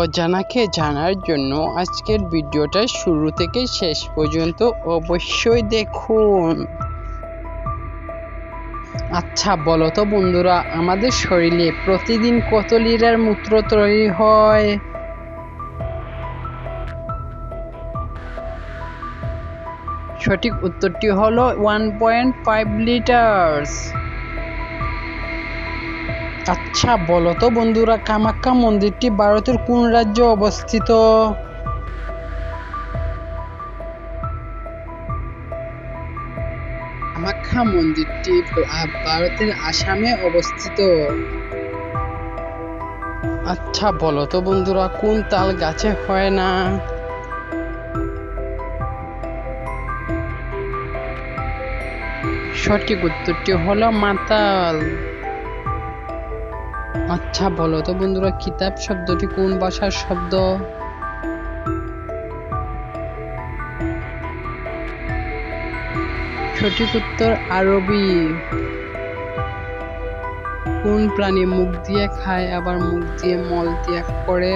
অজানাকে জানার জন্য আজকের ভিডিওটা শুরু থেকে শেষ পর্যন্ত অবশ্যই দেখুন। আচ্ছা বলো তো বন্ধুরা, আমাদের শরীরে প্রতিদিন কত লিটার মূত্র তৈরি হয়? সঠিক উত্তরটি হলো ওয়ান পয়েন্ট ফাইভ লিটার্স আচ্ছা বলো তো বন্ধুরা, কামাখ্যা মন্দিরটি ভারতের কোন রাজ্যে অবস্থিত? কামাখ্যা মন্দিরটি ভারতের আসামে অবস্থিত। আচ্ছা বলো তো বন্ধুরা, কোন তাল গাছে হয় না? সঠিক উত্তরটি হলো মাতাল। আচ্ছা বলো তো বন্ধুরা, কিতাব শব্দটি কোন ভাষার শব্দ? সঠিক উত্তর আরবি। কোন প্রাণী মুখ দিয়ে খায়, আবার মুখ দিয়ে মল ত্যাগ করে?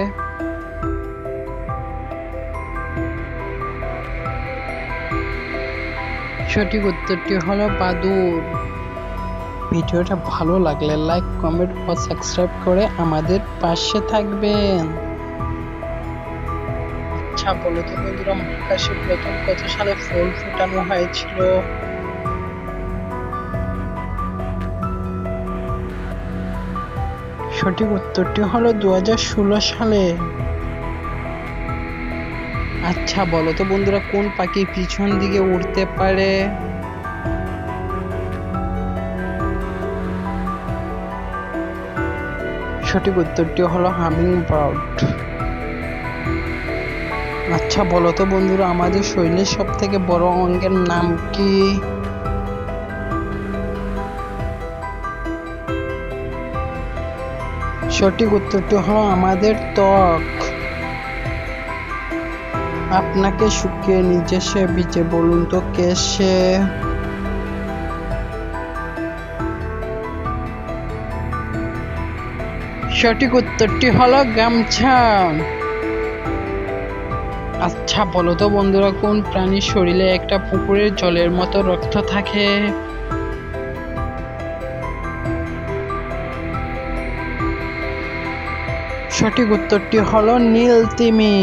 সঠিক উত্তরটি হলো বাদুর ভিডিওটা ভালো লাগলে লাইক কমেন্ট ও সাবস্ক্রাইব করে আমাদের পাশে থাকবেন। আচ্ছা বলো তো বন্ধুরা, মহাকাশে প্রথম কত সালে ফুল ফুটানো হয়েছিল? সঠিক উত্তরটি হলো দু হাজার ষোলো সালে। আচ্ছা বলো তো বন্ধুরা, কোন পাখি পিছন দিকে উড়তে পারে? সঠিক উত্তরটি হলো হামিং বার্ড আচ্ছা বলো তো বন্ধুরা, আমাদের শরীরের সব থেকে বড় অঙ্গের নাম কি? সঠিক উত্তরটি হলো আমাদের ত্বক। আপনাকে শুকিয়ে নিজে সে বিচে বলুন তো কে সে? সঠিক উত্তরটি হলো গামছা। আচ্ছা বলো তো বন্ধুরা, কোন প্রাণীর শরীরে একটা পুকুরের জলের মতো রক্ত থাকে? সঠিক উত্তরটি হলো নীল তিমি।